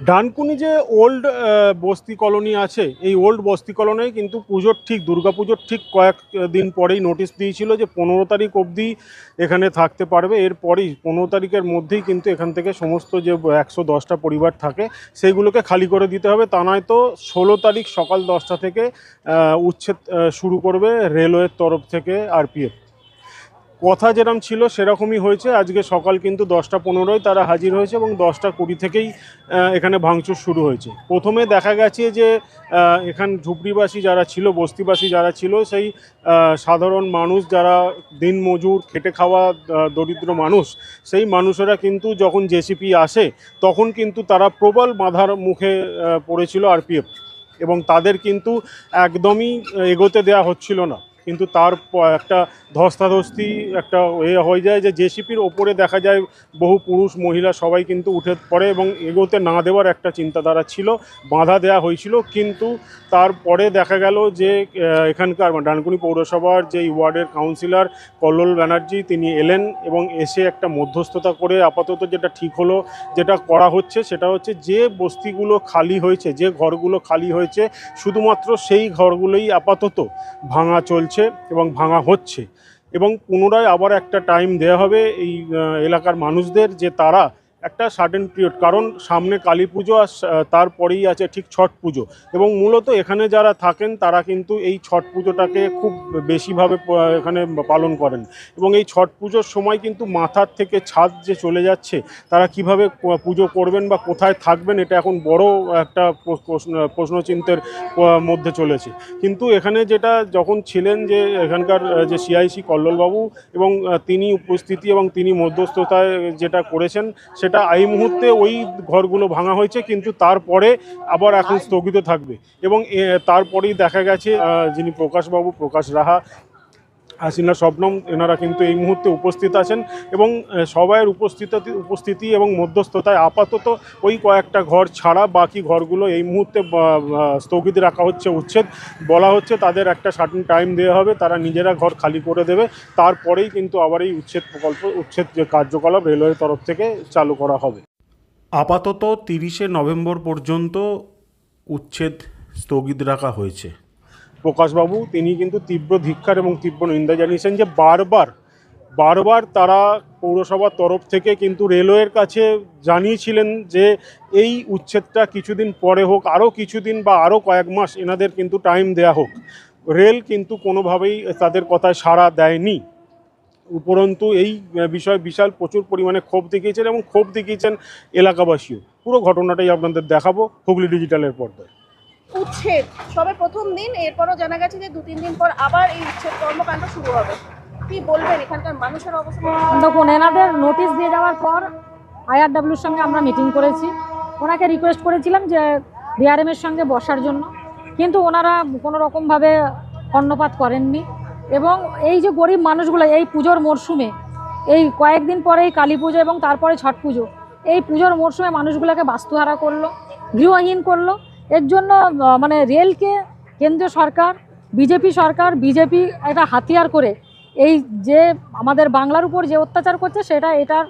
ডানকুনি যে ওল্ড বস্তি কলোনি আছে, এই ওল্ড বস্তি কলোনি কিন্তু পুজোর ঠিক দুর্গাপুজোর ঠিক কয়েক দিন পরেই নোটিশ দিয়েছিল যে পনেরো তারিখ অবধি এখানে থাকতে পারবে। এরপরেই পনেরো তারিখের মধ্যেই কিন্তু এখান থেকে সমস্ত যে একশো দশটা পরিবার থাকে, সেইগুলোকে খালি করে দিতে হবে। তা নয় তো ষোলো তারিখ সকাল দশটা থেকে উচ্ছেদ শুরু করবে রেলওয়ের তরফ থেকে আরপিএফ কথা যেরকম ছিল সেরকমই হয়েছে। আজকে সকাল কিন্তু দশটা পনেরোয় তারা হাজির হয়েছে এবং দশটা কুড়ি থেকেই এখানে ভাঙচুর শুরু হয়েছে। প্রথমে দেখা গেছে যে এখান ঝুপড়িবাসী যারা ছিল, বস্তিবাসী যারা ছিল, সেই সাধারণ মানুষ যারা দিনমজুর খেটে খাওয়া দরিদ্র মানুষ, সেই মানুষেরা কিন্তু যখন জেসিপি আসে, তখন কিন্তু তারা প্রবল বাধার মুখে পড়েছিল আরপিএফ। এবং তাদের কিন্তু একদমই এগোতে দেওয়া হচ্ছিল না। কিন্তু তার একটা ধস্তাধস্তি একটা এ হয়ে যায় যে জেসিপির ওপরে দেখা যায় বহু পুরুষ মহিলা সবাই কিন্তু উঠে পড়ে এবং এগোতে না দেওয়ার একটা চিন্তাধারা ছিল, বাধা দেওয়া হয়েছিল। কিন্তু তারপরে দেখা গেল যে এখানকার ডানকুনি পৌরসভার যে ওয়ার্ডের কাউন্সিলর কল্লোল ব্যানার্জি তিনি এলেন এবং এসে একটা মধ্যস্থতা করে আপাতত যেটা ঠিক হলো, যেটা করা হচ্ছে সেটা হচ্ছে যে বস্তিগুলো খালি হয়েছে, যে ঘরগুলো খালি হয়েছে, শুধুমাত্র সেই ঘরগুলোই আপাতত ভাঙা চলছে। এবং ভাঙা হচ্ছে এবং পুনরায় আবার একটা টাইম দেওয়া হবে এই এলাকার মানুষদের যে তারা একটা সার্টেন পিরিয়ড কারণ সামনে কালী পুজো আর তারপরেই আছে ঠিক ছট পুজো। এবং মূলত এখানে যারা থাকেন, তারা কিন্তু এই ছট পুজোটাকে খুব বেশিভাবে এখানে পালন করেন। এবং এই ছট পুজোর সময় কিন্তু মাথার থেকে ছাদ যে চলে যাচ্ছে, তারা কীভাবে পুজো করবেন বা কোথায় থাকবেন, এটা এখন বড় একটা প্রশ্ন প্রশ্নচিন্তের মধ্যে চলেছে। কিন্তু এখানে যেটা, যখন ছিলেন যে এখানকার যে সিআইসি কল্লোলবাবু এবং তিনি উপস্থিতি এবং তিনি মধ্যস্থতায় যেটা করেছেন সেটা এই মুহূর্তে ওই ঘরগুলো ভাঙা হয়েছে, কিন্তু তারপরে আবার এখন স্থগিত থাকবে। এবং তারপরেই দেখা গেছে যিনি প্রকাশবাবু, প্রকাশ রাহা হাসিনা শবনম, এনারা কিন্তু এই মুহূর্তে উপস্থিত আছেন এবং সবাইয়ের উপস্থিতি উপস্থিতি এবং মধ্যস্থতায় আপাতত ওই কয়েকটা ঘর ছাড়া বাকি ঘরগুলো এই মুহূর্তে স্থগিত রাখা হচ্ছে উচ্ছেদ। বলা হচ্ছে তাদের একটা সার্টেন টাইম দেওয়া হবে, তারা নিজেরা ঘর খালি করে দেবে। তারপরেই কিন্তু আবার এই উচ্ছেদ প্রকল্প, উচ্ছেদ যে কার্যকলাপ রেলওয়ের তরফ থেকে চালু করা হবে। আপাতত তিরিশে নভেম্বর পর্যন্ত উচ্ছেদ স্থগিত রাখা হয়েছে। প্রকাশবাবু, তিনি কিন্তু তীব্র ধিক্ষার এবং তীব্র নিন্দা জানিয়েছেন যে বারবার বারবার তারা পৌরসভার তরফ থেকে কিন্তু রেলওয়ের কাছে জানিয়েছিলেন যে এই উচ্ছেদটা কিছুদিন পরে হোক, আরও কিছুদিন বা আরও কয়েক মাস এনাদের কিন্তু টাইম দেয়া হোক। রেল কিন্তু কোনোভাবেই তাদের কথায় সাড়া দেয়নি। উপরন্তু এই বিষয়ে বিশাল প্রচুর পরিমাণে ক্ষোভ দেখিয়েছেন এবং ক্ষোভ দেখিয়েছেন এলাকাবাসীও। পুরো ঘটনাটাই আপনাদের দেখাবো হুগলি ডিজিটালের পর্দায়। উচ্ছেদ। সবে প্রথম দিন, এরপরও জানা গেছে যে দু তিন দিন পর আবার এই উচ্ছেদ কর্মকাণ্ড শুরু হবে। কি বলবেন এখানকার মানুষের অবস্থা? দেখুন, এনাদের নোটিশ দিয়ে যাওয়ার পর আইআরডাব্লিউর সঙ্গে আমরা মিটিং করেছি। ওনাকে রিকোয়েস্ট করেছিলাম যে ডিআরএম এর সঙ্গে বসার জন্য। কিন্তু ওনারা কোনো রকমভাবে কর্ণপাত করেননি এবং এই যে গরিব মানুষগুলো, এই পুজোর মরশুমে, এই কয়েকদিন পরেই কালী পুজো এবং তারপরে ছট পুজো, এই পুজোর মরশুমে মানুষগুলোকে বাস্তুহারা করল, গৃহহীন করল। এর জন্য মানে রেলকে কেন্দ্রীয় সরকার, বিজেপি সরকার, বিজেপি একটা হাতিয়ার করে এই যে আমাদের বাংলার উপর যে অত্যাচার করছে, সেটা এটার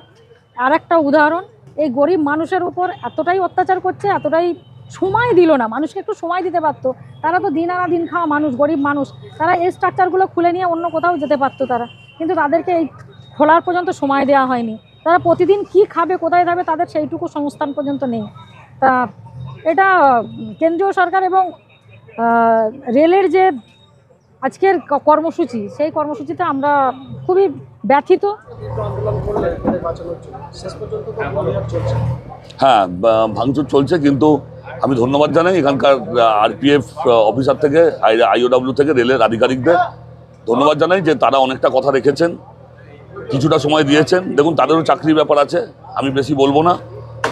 আর একটা উদাহরণ। এই গরিব মানুষের উপর এতটাই অত্যাচার করছে, এতটাই সময় দিল না। মানুষকে একটু সময় দিতে পারতো। তারা তো দিন আনা দিন খাওয়া মানুষ, গরিব মানুষ। তারা এই স্ট্রাকচারগুলো খুলে নিয়ে অন্য কোথাও যেতে পারতো তারা। কিন্তু তাদেরকে এই খোলার পর্যন্ত সময় দেওয়া হয়নি। তারা প্রতিদিন কি খাবে, কোথায় যাবে, তাদের সেইটুকু সংস্থান পর্যন্ত নেই। তা এটা কেন্দ্রীয় সরকার এবং রেলের যে আজকের কর্মসূচি, সেই কর্মসূচিতে আমরা খুবই ব্যথিত। হ্যাঁ ভাঙচুর চলছে কিন্তু আমি ধন্যবাদ জানাই এখানকার আরপিএফ অফিসার থেকে আইওডাব্লিউ থেকে, রেলের আধিকারিকদের। ধন্যবাদ জানাই যে তারা অনেকটা কথা রেখেছেন, কিছুটা সময় দিয়েছেন। দেখুন, তাদেরও চাকরির ব্যাপার আছে, আমি বেশি বলব না।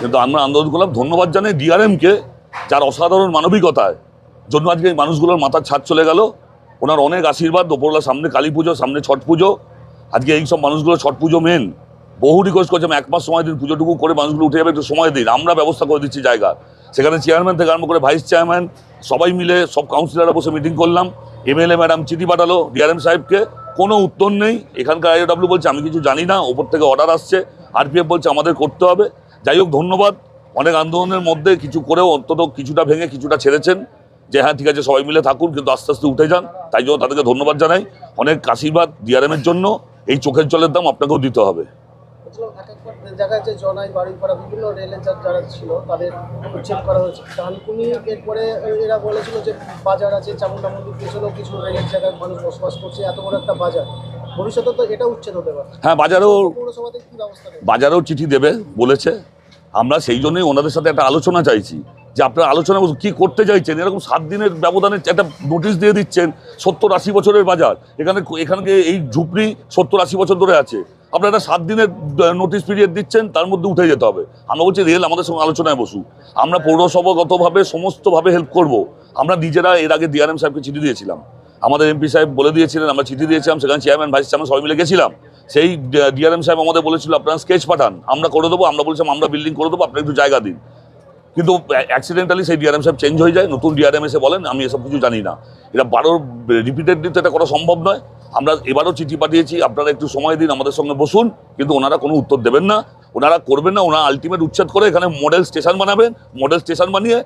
কিন্তু আমরা আন্দোলন করলাম। ধন্যবাদ জানাই ডিআরএমকে যার অসাধারণ মানবিকতায়। জন্য আজকে এই মানুষগুলোর মাথার ছাদ চলে গেল। ওনার অনেক আশীর্বাদ ওপরলা সামনে কালী পুজো, সামনে ছট পুজো। আজকে এই সব মানুষগুলো ছট পুজো মেন বহু রিকোয়েস্ট করছে, আমি এক মাস সময় দিন, পুজোটুকু করে মানুষগুলো উঠে যাবে, একটু সময় দিন। আমরা ব্যবস্থা করে দিচ্ছি জায়গা। সেখানে চেয়ারম্যান থেকে আরম্ভ করে ভাইস চেয়ারম্যান সবাই মিলে সব কাউন্সিলররা বসে মিটিং করলাম। এমএলএ ম্যাডাম চিঠি পাঠালো ডিআরএম সাহেবকে। কোনো উত্তর নেই। এখানকার আইওডাব্লিউ বলছে, আমি কিছু জানি না। ওপর থেকে অর্ডার আসছে। আরপিএফ বলছে, আমাদের করতে হবে। যাই হোক, ধন্যবাদ। অনেক আন্দোলনের মধ্যে কিছু করেও অন্তত কিছুটা ভেঙে কিছুটা ছেড়েছেন। যে হ্যাঁ ঠিক আছে, সবাই মিলে থাকুন, কিন্তু আস্তে আস্তে উঠে যান। তাই জন্য তাদেরকে ধন্যবাদ জানাই। অনেক আশীর্বাদ ডিআরএমের জন্য। এই চোখের জলের দাম আপনাকেও দিতে হবে। জনাই বাড়িপাড়া বিভিন্ন রেলের যারা ছিল, তাদের উচ্ছেদ করা হয়েছে। এরপরে এরা বলেছিল যে বাজার আছে চামুন্ডা মন্দির পেছনেও কিছু রেলের জায়গায় মানুষ বসবাস করছে, এত বড় একটা বাজার। ভবিষ্যতে তো এটা উচ্ছেদ হতে পারে। হ্যাঁ বাজারেও বাজারেও চিঠি দেবে বলেছে। আমরা সেই জন্যই ওনাদের সাথে একটা আলোচনা চাইছি যে আপনারা আলোচনা কি করতে চাইছেন? এরকম সাত দিনের ব্যবধানে একটা নোটিশ দিয়ে দিচ্ছেন সত্তর আশি বছরের বাজার। এখানে এখানে এই ঝুপড়ি সত্তর আশি বছর ধরে আছে? আপনারা একটা সাত দিনের নোটিশ পিরিয়ড দিচ্ছেন তার মধ্যে উঠে যেতে হবে। আমরা বলছি রেল আমাদের সঙ্গে আলোচনায় বসু আমরা পৌরসভাগতভাবে সমস্তভাবে হেল্প করব। আমরা নিজেরা এর আগে ডিআরএম সাহেবকে চিঠি দিয়েছিলাম। আমাদের এমপি সাহেব বলে দিয়েছিলেন, আমরা চিঠি দিয়েছিলাম, সেখানে চেয়ারম্যান ভাইস চেয়ারম্যান সবাই মিলে গেছিলাম। সেই ডিআরএম সাহেব আমাদের বলেছিল, আপনারা স্কেচ পাঠান, আমরা করে দেবো, আমরা বলছিলাম, আমরা বিল্ডিং করে দেবো, আপনার একটু জায়গা দিন। কিন্তু অ্যাক্সিডেন্টালি সেই ডিআরএম সাহেব চেঞ্জ হয়ে যায়, নতুন ডিআরএম এসে বলেন, আমি এসব কিছু জানি না। এটা বারোর রিপিটেডলি তো এটা করা সম্ভব নয়। আমরা এবারও চিঠি পাঠিয়েছি, আপনারা একটু সময় দিন, আমাদের সঙ্গে বসুন। কিন্তু ওনারা কোনো উত্তর দেবেন না। ওনারা করবেন না, ওনারা আলটিমেট উচ্ছেদ করে এখানে মডেল স্টেশন বানাবেন মডেল স্টেশন বানিয়ে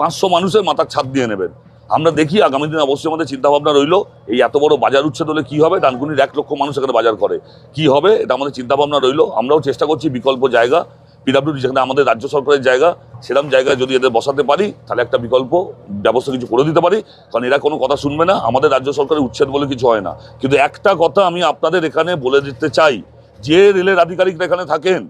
পাঁচশো মানুষের মাথার ছাদ দিয়ে নেবেন। আমরা দেখি আগামী দিন অবশ্যই আমাদের চিন্তাভাবনা রইল, এই এত বড় বাজার উচ্ছেদ হলে কী হবে? ডানকুনির এক লক্ষ মানুষ এখানে বাজার করে। কি হবে? এটা আমাদের চিন্তাভাবনা রইল। আমরাও চেষ্টা করছি, বিকল্প জায়গা পিডাব্লিউডি যেখানে আমাদের রাজ্য সরকারের জায়গা সেরকম জায়গায় যদি এদের বসাতে পারি, তাহলে একটা বিকল্প ব্যবস্থা কিছু করে দিতে পারি। কারণ এরা কোনো কথা শুনবে না, আমাদের রাজ্য সরকারের উচ্ছেদ বলে কিছু হয় না। কিন্তু একটা কথা আমি আপনাদের এখানে বলে দিতে চাই, যে রেলের আধিকারিকরা এখানে থাকেন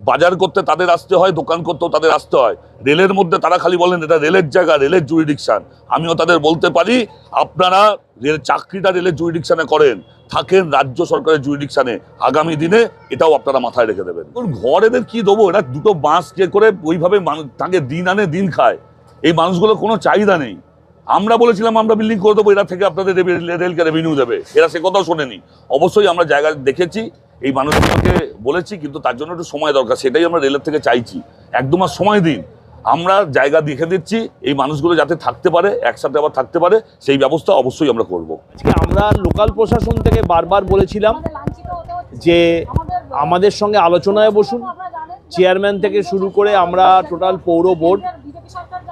বাজার করতে তাদের আসতে হয়, দোকান করতেও তাদের আসতে হয়। রেলের মধ্যে তারা খালি বলেন, এটা রেলের জায়গা, রেলের জুরিডিকশন আমিও তাদের বলতে পারি, আপনারা রেল, চাকরিটা রেলের জুরিডিকশনে করেন, থাকেন রাজ্য সরকারের জুরিডিকশনে আগামী দিনে এটাও আপনারা মাথায় রেখে দেবেন। ঘর এদের কি দেবো? এরা দুটো বাঁশ যে করে ওইভাবে তাকে দিন আনে, দিন খায়। এই মানুষগুলো কোনো চাহিদা নেই। আমরা বলেছিলাম, আমরা বিল্ডিং করে দেবো, এরা থেকে আপনাদের রেলকে রেভিনিউ দেবে। এরা সে কথাও শোনেনি। অবশ্যই আমরা জায়গা দেখেছি। এই মানুষগুলোকে বলেছি, কিন্তু তার জন্য একটু সময় দরকার। সেটাই আমরা রেলের থেকে চাইছি। এক দু মাস সময় দিন। আমরা জায়গা দেখে দিচ্ছি, এই মানুষগুলো যাতে থাকতে পারে, একসাথে আবার থাকতে পারে, সেই ব্যবস্থা অবশ্যই আমরা করব। আজকে আমরা লোকাল প্রশাসন থেকে বারবার বলেছিলাম যে আমাদের সঙ্গে আলোচনায় বসুন। চেয়ারম্যান থেকে শুরু করে আমরা টোটাল পৌর বোর্ড,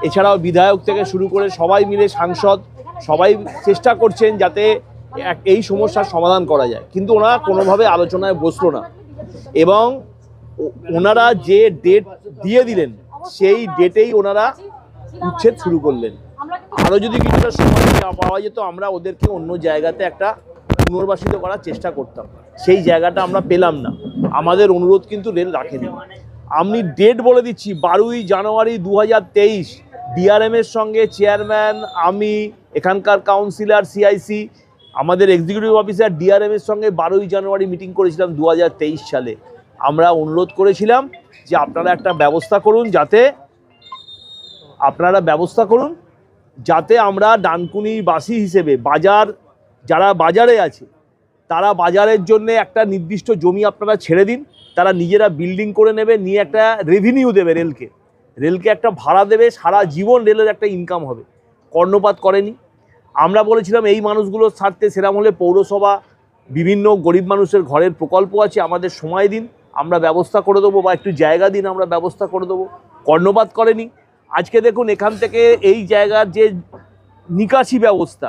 এছাড়াও বিধায়ক থেকে শুরু করে সবাই মিলে সাংসদ, সবাই চেষ্টা করছেন যাতে এই সমস্যার সমাধান করা যায়। কিন্তু ওনারা কোনোভাবে আলোচনায় বসল না। এবং ওনারা যে ডেট দিয়ে দিলেন, সেই ডেটেই ওনারা উচ্ছেদ শুরু করলেন। আরও যদি কিছুটা সময় পাওয়া যেত, আমরা ওদেরকে অন্য জায়গাতে একটা পুনর্বাসিত করার চেষ্টা করতাম। সেই জায়গাটা আমরা পেলাম না। আমাদের অনুরোধ কিন্তু রেল রাখেনি। আমি ডেট বলে দিচ্ছি, বারোই জানুয়ারি দু হাজার তেইশ ডিআরএমের সঙ্গে চেয়ারম্যান আমি, এখানকার কাউন্সিলর সিআইসি আমাদের এক্সিকিউটিভ অফিসার ডিআরএমের সঙ্গে বারোই জানুয়ারি মিটিং করেছিলাম দু হাজার তেইশ সালে। আমরা অনুরোধ করেছিলাম যে আপনারা একটা ব্যবস্থা করুন যাতে, আপনারা ব্যবস্থা করুন যাতে আমরা ডানকুনি বাসী হিসেবে বাজার, যারা বাজারে আছে, তারা বাজারের জন্য একটা নির্দিষ্ট জমি আপনারা ছেড়ে দিন, তারা নিজেরা বিল্ডিং করে নেবে, নিয়ে একটা রেভিনিউ দেবে রেলকে রেলকে একটা ভাড়া দেবে, সারা জীবন রেলের একটা ইনকাম হবে। কর্ণপাত করেনি। আমরা বলেছিলাম এই মানুষগুলোর স্বার্থে সেরাম হলে পৌরসভা বিভিন্ন গরিব মানুষের ঘরের প্রকল্প আছে আমাদের সময় দিন আমরা ব্যবস্থা করে দেবো বা একটু জায়গা দিন আমরা ব্যবস্থা করে দেবো। কর্ণপাত করেনি। আজকে দেখুন এখান থেকে এই জায়গার যে নিকাশি ব্যবস্থা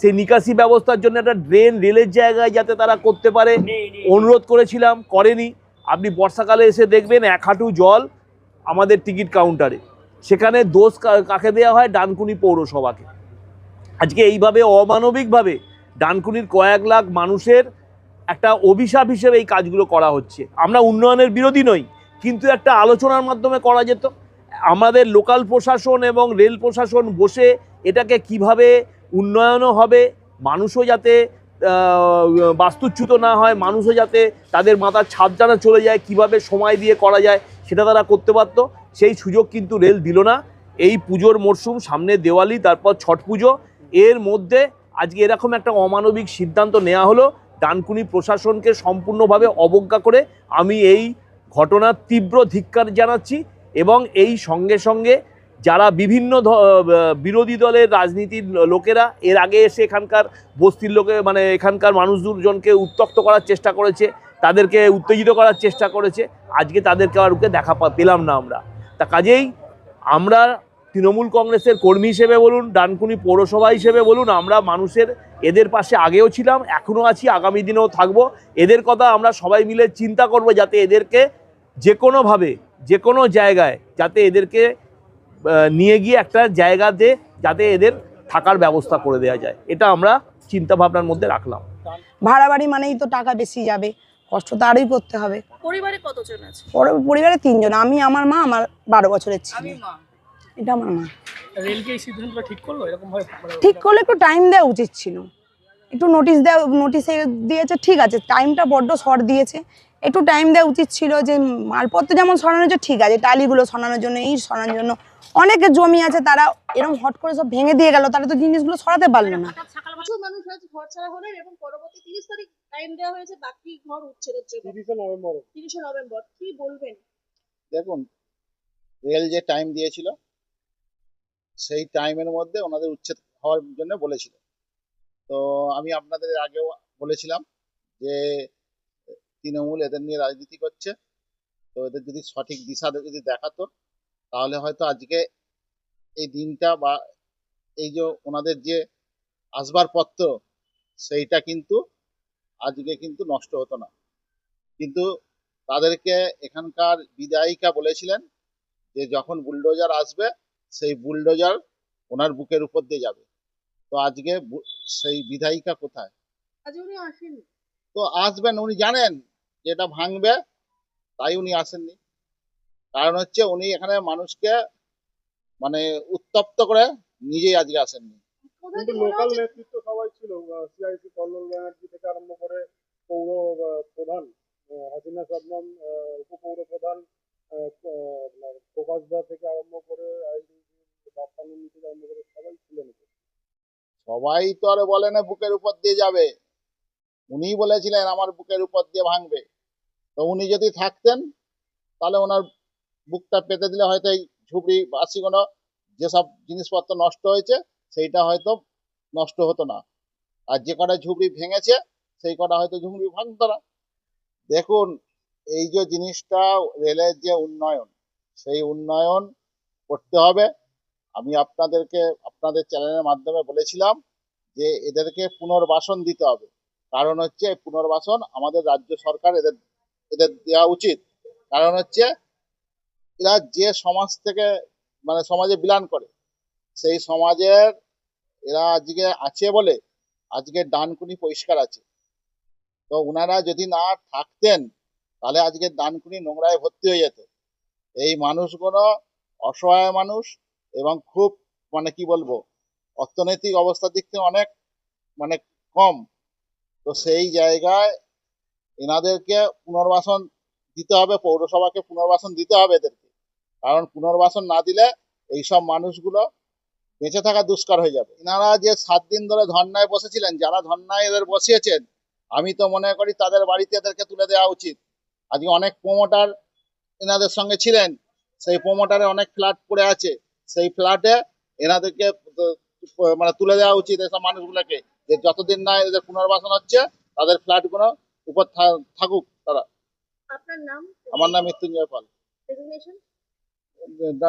সেই নিকাশি ব্যবস্থার জন্য একটা ড্রেন রেলের জায়গায় যাতে তারা করতে পারে অনুরোধ করেছিলাম করেনি। আপনি বর্ষাকালে এসে দেখবেন এক হাঁটু জল আমাদের টিকিট কাউন্টারে। সেখানে দোষ কাকে দেওয়া হয়? ডানকুনি পৌরসভাকে। আজকে এইভাবে অমানবিকভাবে ডানকুনির কয়েক লাখ মানুষের একটা অভিশাপ হিসেবে এই কাজগুলো করা হচ্ছে। আমরা উন্নয়নের বিরোধী নই, কিন্তু একটা আলোচনার মাধ্যমে করা যেত। আমাদের লোকাল প্রশাসন এবং রেল প্রশাসন বসে এটাকে কীভাবে উন্নয়নও হবে, মানুষও যাতে বাস্তুচ্যুত না হয়, মানুষও যাতে তাদের মাথার ছাদটানা চলে যায়, কীভাবে সময় দিয়ে করা যায় সেটা তারা করতে পারতো। সেই সুযোগ কিন্তু রেল দিল না। এই পুজোর মরশুম, সামনে দেওয়ালি, তারপর ছট পুজো এর মধ্যে আজকে এরকম একটা অমানবিক সিদ্ধান্ত নেওয়া হলো। ডানকুনি প্রশাসনকে সম্পূর্ণভাবে অবজ্ঞা করে আমি এই ঘটনার তীব্র ধিক্কার জানাচ্ছি এবং এই সঙ্গে সঙ্গে যারা বিভিন্ন বিরোধী দলের রাজনীতির লোকেরা এর আগে এসে এখানকার বস্তির লোকে মানে এখানকার মানুষজনকে উত্তক্ত করার চেষ্টা করেছে, তাদেরকে উত্তেজিত করার চেষ্টা করেছে। আজকে তাদেরকে আর ওকে দেখা পেলাম না আমরা। তা কাজেই আমরা তৃণমূল কংগ্রেসের কর্মী হিসেবে বলুন ডানকুনি পৌরসভা হিসেবে বলুন আমরা মানুষের এদের পাশে আগেও ছিলাম এখনও আছি আগামী দিনেও থাকব। এদের কথা আমরা সবাই মিলে চিন্তা করব যাতে এদেরকে যে কোনোভাবে যে কোনো জায়গায় যাতে এদেরকে নিয়ে গিয়ে একটা জায়গাতে যাতে এদের থাকার ব্যবস্থা করে দেওয়া যায়। এটা আমরা চিন্তা ভাবনার মধ্যে রাখলাম। ভাড়া বাড়ি মানেই তো টাকা বেশি যাবে কষ্ট তো আরোই করতে হবে। পরিবারে কতজন আছে? পরিবারে তিনজন আমি আমার মা আমার বারো বছরের ছেলে। এটা আমার মা। রেলকে এই সিদ্ধান্তটা ঠিক করল? এরকম ভাবে ঠিক করলে একটু টাইম দেওয়া উচিত ছিল। একটু নোটিশ দেওয়া নোটিশে দিয়েছে ঠিক আছে টাইমটা বড্ড শর্ট দিয়েছে। একটু টাইম দেওয়া উচিত ছিল যে মালপত্র যেমন সরানোর জন্য ঠিক আছে টালিগুলো সরানোর জন্য এই সরানোর জন্য অনেকে জমি আছে তারা এরকম হট করে সব ভেঙে দিয়ে গেল তারা তো জিনিসগুলো সরাতে পারল না। মানুষ হয়েছে ঘর ছাড়া হলেন এবং পরবর্তী তিরিশ তারিখ টাইম দেওয়া হয়েছে বাকি ঘর উচ্ছেদের জন্য। তিরিশে নভেম্বর। তিরিশে নভেম্বর কি বলবেন? দেখুন রেল যে টাইম দিয়েছিল সেই টাইমের মধ্যে ওনাদের উচ্ছেদ হওয়ার জন্য বলেছিল। তো আমি আপনাদের আগেও বলেছিলাম যে, তৃণমূল এদের নিয়ে রাজনীতি করছে, তো এদের যদি সঠিক দিশা যদি দেখাতো, তাহলে হয়তো আজকে এই দিনটা বা এই যে ওনাদের যে আসবাবপত্র সেইটা কিন্তু আজকে কিন্তু নষ্ট হতো না। কিন্তু তাদেরকে এখানকার বিধায়িকা বলেছিলেন যে, যখন বুলডোজার আসবে সেই বুলডোজার ওনার বুকের উপর দিয়ে যাবে। তো আজকে সেই বিধায়িকা কোথায়? উনি তো আসবেন উনি জানেন যে এটা ভাঙবে তাই উনি আসেননি। কারণ হচ্ছে উনি এখানে মানুষকে মানে উত্তপ্ত করে নিজেই আজকে আসেননি। কিন্তু লোকাল নেতৃত্ব সবাই ছিল সিআইসি কল্লোল ব্যানার্জি থেকে আরম্ভ করে পৌর প্রধান হাসিনা উপপৌর প্রধান প্রকাশ দা থেকে আরম্ভ করে আইডি সবাই। সবাই তো আর বলে না বুকের উপর দিয়ে যাবে। উনি বলেছিলেন, আমার বুকের উপর দিয়ে ভাঙবে। তো উনি যদি থাকতেন, তাহলে ওনার বুকটা পেতে দিলে হয়তো এই ঝুপড়ি বাসিগুলো যেসব জিনিসপত্র নষ্ট হয়েছে, সেইটা হয়তো নষ্ট হতো না। আর যে কটা ঝুপড়ি ভেঙেছে, সেই কটা হয়তো ঝুপড়ি ভাঙতো না। দেখুন, এই যে জিনিসটা, রেলের যে উন্নয়ন, সেই উন্নয়ন করতে হবে। আমি আপনাদেরকে, আপনাদের চ্যানেলের মাধ্যমে বলেছিলাম যে এদেরকে পুনর্বাসন দিতে হবে। কারণ হচ্ছে পুনর্বাসন আমাদের রাজ্য সরকার এদের এদের দেওয়া উচিত। কারণ হচ্ছে এরা যে সমাজ থেকে মানে সমাজে বিলান করে, সেই সমাজের এরা আজকে আছে বলে আজকে ডানকুনি পরিষ্কার আছে। তো ওনারা যদি না থাকতেন, তাহলে আজকে ডানকুনি নোংরায় ভর্তি হয়ে যেত। এই মানুষগুলো অসহায় মানুষ এবং খুব মানে কি বলব, অর্থনৈতিক অবস্থার দিক থেকে অনেক মানে কম। তো সেই জায়গায় এনাদেরকে পুনর্বাসন দিতে হবে, পৌরসভাকে পুনর্বাসন দিতে হবে এদেরকে। কারণ পুনর্বাসন না দিলে এইসব মানুষগুলো বেঁচে থাকা দুষ্কার হয়ে যাবে। এনারা যে সাত দিন ধরে ধর্নায় বসেছিলেন, যারা ধর্নায় এদের বসিয়েছেন, আমি তো মনে করি তাদের বাড়িতে এদেরকে তুলে দেওয়া উচিত। আজকে অনেক প্রমোটার এনাদের সঙ্গে ছিলেন, সেই প্রমোটারে অনেক ফ্ল্যাট পড়ে আছে। সেই ফ্ল্যাটে এনাদেরকে মানে তুলে দেওয়া উচিত এসব মানুষগুলোকে যে যতদিন না এদের পুনর্বাসন হচ্ছে তাদের ফ্ল্যাটগুলো উপর থা- থাকুক তারা। আপনার নাম? আমার নাম মৃত্যুঞ্জয় পাল।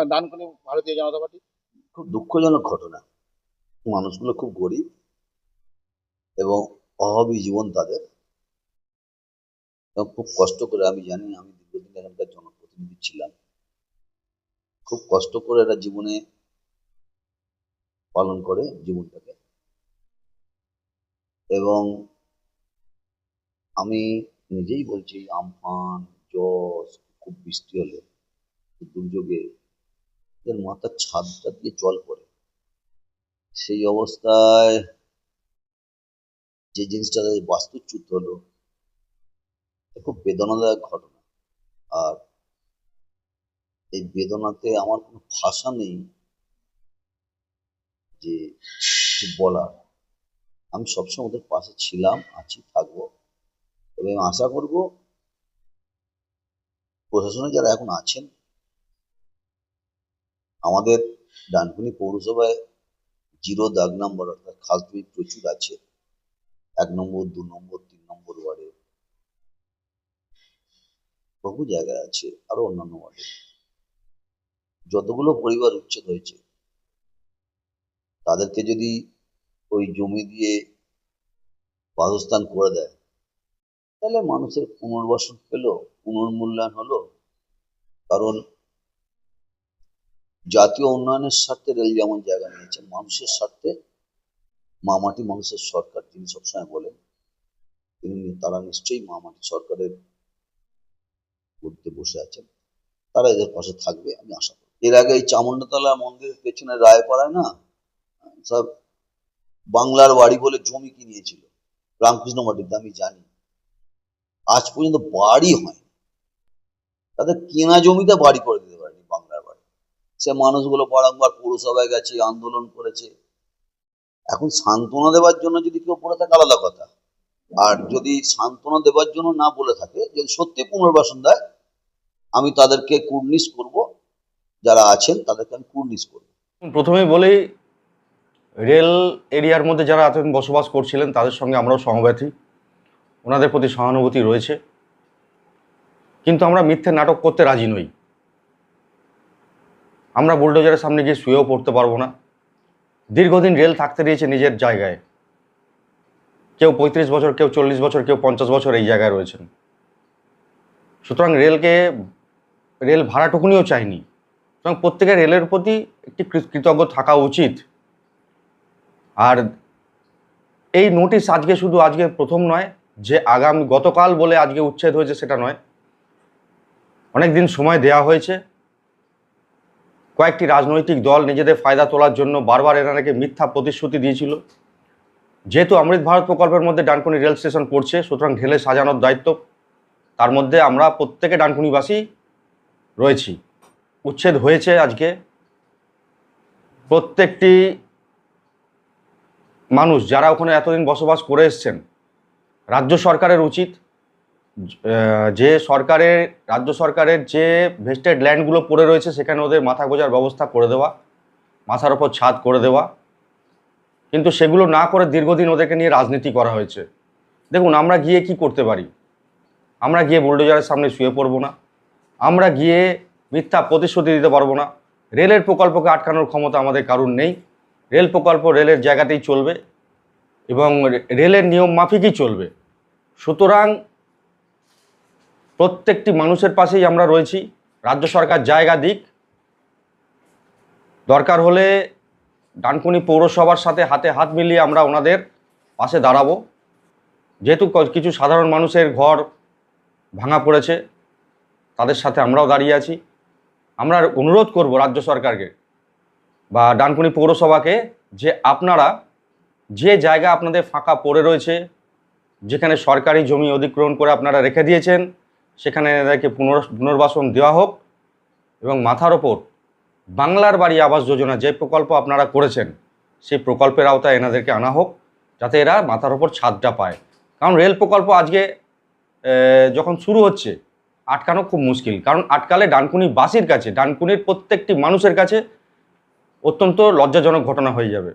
ডানকুনি ভারতীয় জনতা পার্টি। খুব দুঃখজনক ঘটনা। মানুষগুলো খুব গরিব এবং অভাবী জীবন তাদের। এবং খুব কষ্ট করে আমি জানি আমি দীর্ঘদিন এখানকার জনপ্রতিনিধি ছিলাম। খুব কষ্ট করে এরা জীবনে পালন করে জীবনটাকে। এবং আমি নিজেই বলছি, আমফান, জস, খুব বৃষ্টি হলে দুর্যোগে এর মাথার ছাদটা দিয়ে জল পড়ে। সেই অবস্থায় যে জিনিসটা বাস্তুচ্যুত হলো খুব বেদনাদায়ক ঘটনা। আর এই বেদনাতে আমার কোনো ভাষা নেই যে বলার। আমি সবসময় ওদের পাশে ছিলাম, আছি, থাকব। এবং আমি আশা করব প্রশাসনে যারা এখন আছেন, আমাদের ডানকুনি পৌরসভায় জিরো দাগ নম্বর অর্থাৎ খাস জমি প্রচুর আছে, এক নম্বর, দু নম্বর, তিন নম্বর ওয়ার্ডে। বহু জায়গায় আছে, আরও অন্যান্য ওয়ার্ডে। যতগুলো পরিবার উচ্ছেদ হয়েছে, তাদেরকে যদি ওই জমি দিয়ে বাসস্থান করে দেয়, তাহলে মানুষের পুনর্বাসন পেল পুনর্মূল্যায়ন হলো। কারণ জাতীয় উন্নয়নের স্বার্থে রেল যেমন জায়গা নিয়েছে, মানুষের স্বার্থে মামাটি মানুষের সরকার, তিনি সবসময় বলেন, তিনি, তারা নিশ্চয়ই মামাটি সরকারের বসে আছেন, তারা এদের পাশে থাকবে, আমি আশা করি। এর আগে এই চামুন্ডাতলা মন্দিরের পেছনে রায়পাড়ায় না, সব বাংলার বাড়ি বলে জমি কিনিয়েছিল। রামকৃষ্ণ মাটিতে আমি জানি। আজ পর্যন্ত বাড়ি হয় তাদের কেনা জমিতে বাড়ি করে দিতে পারেনি বাংলার বাড়ি। সে মানুষগুলো বারংবার পৌরসভায় গেছে, আন্দোলন করেছে। এখন সান্ত্বনা দেওয়ার জন্য যদি কেউ পড়ে থাকে, আলাদা কথা। আর যদি সান্ত্বনা দেওয়ার জন্য না বলে থাকে, যদি সত্যি পুনর্বাসন দেয়, আমি তাদেরকে কুর্নিশ করব। যারা আছেন, তাদেরকে আমি কুর্নিশ করব। প্রথমেই বলি, রেল এরিয়ার মধ্যে যারা এতদিন বসবাস করছিলেন, তাদের সঙ্গে আমরাও সমব্যথী ওনাদের প্রতি সহানুভূতি রয়েছে। কিন্তু আমরা মিথ্যে নাটক করতে রাজি নই। আমরা বুলডোজারের সামনে গিয়ে শুয়েও পড়তে পারব না। দীর্ঘদিন রেল থাকতে দিয়েছে নিজের জায়গায়। কেউ পঁয়ত্রিশ বছর, কেউ চল্লিশ বছর, কেউ পঞ্চাশ বছর এই জায়গায় রয়েছেন। সুতরাং রেলকে, রেল ভাড়াটুকুনিও চাইনি। সুতরাং প্রত্যেকের রেলের প্রতি একটি কৃতজ্ঞ থাকা উচিত। আর এই নোটিশ আজকে শুধু আজকে প্রথম নয়, যে আগামী, গতকাল বলে আজকে উচ্ছেদ হয়েছে সেটা নয়। অনেক দিন সময় দেওয়া হয়েছে। কয়েকটি রাজনৈতিক দল নিজেদের ফায়দা তোলার জন্য বারবার এনারাকে মিথ্যা প্রতিশ্রুতি দিয়েছিল। যেহেতু অমৃত ভারত প্রকল্পের মধ্যে ডানকুনি রেল স্টেশন পড়ছে, সুতরাং ঢেলে সাজানোর দায়িত্ব, তার মধ্যে আমরা প্রত্যেকে ডানকুনিবাসী রয়েছি। উচ্ছেদ হয়েছে আজকে, প্রত্যেকটি মানুষ যারা ওখানে এতদিন বসবাস করে এসছেন, রাজ্য সরকারের উচিত যে সরকারের, রাজ্য সরকারের যে ভেস্টেড ল্যান্ডগুলো পড়ে রয়েছে, সেখানে ওদের মাথা গোজার ব্যবস্থা করে দেওয়া, মাথার ওপর ছাদ করে দেওয়া। কিন্তু সেগুলো না করে দীর্ঘদিন ওদেরকে নিয়ে রাজনীতি করা হয়েছে। দেখুন, আমরা গিয়ে কি করতে পারি? আমরা গিয়ে বুলডোজারের সামনে শুয়ে পড়ব না। আমরা গিয়ে মিথ্যা প্রতিশ্রুতি দিতে পারব না। রেলের প্রকল্পকে আটকানোর ক্ষমতা আমাদের কারুর নেই। রেল প্রকল্প রেলের জায়গাতেই চলবে এবং রেলের নিয়ম মাফিকই চলবে। সুতরাং প্রত্যেকটি মানুষের পাশেই আমরা রয়েছি। রাজ্য সরকার জায়গা দিক। দরকার হলে ডানকুনি পৌরসভার সাথে হাতে হাত মিলিয়ে আমরা ওনাদের পাশে দাঁড়াবো। যেহেতু কিছু সাধারণ মানুষের ঘর ভাঙা পড়েছে, তাদের সাথে আমরাও দাঁড়িয়ে আছি। আমরা অনুরোধ করব রাজ্য সরকারকে বা ডানকুনি পৌরসভাকে যে আপনারা যে জায়গা আপনাদের ফাঁকা পড়ে রয়েছে, যেখানে সরকারি জমি অধিগ্রহণ করে আপনারা রেখে দিয়েছেন, সেখানে এদেরকে পুনর, পুনর্বাসন দেওয়া হোক এবং মাথার ওপর বাংলার বাড়ি আবাস যোজনা যে প্রকল্প আপনারা করেছেন, সেই প্রকল্পের আওতায় এনাদেরকে আনা হোক, যাতে এরা মাথার ওপর ছাদটা পায়। কারণ রেল প্রকল্প আজকে যখন শুরু হচ্ছে আটকানো খুব মুশকিল। কারণ আটকালে ডানকুনি বাসির কাছে, ডানকুনির প্রত্যেকটি মানুষের কাছে অত্যন্ত লজ্জাজনক ঘটনা হয়ে যাবে।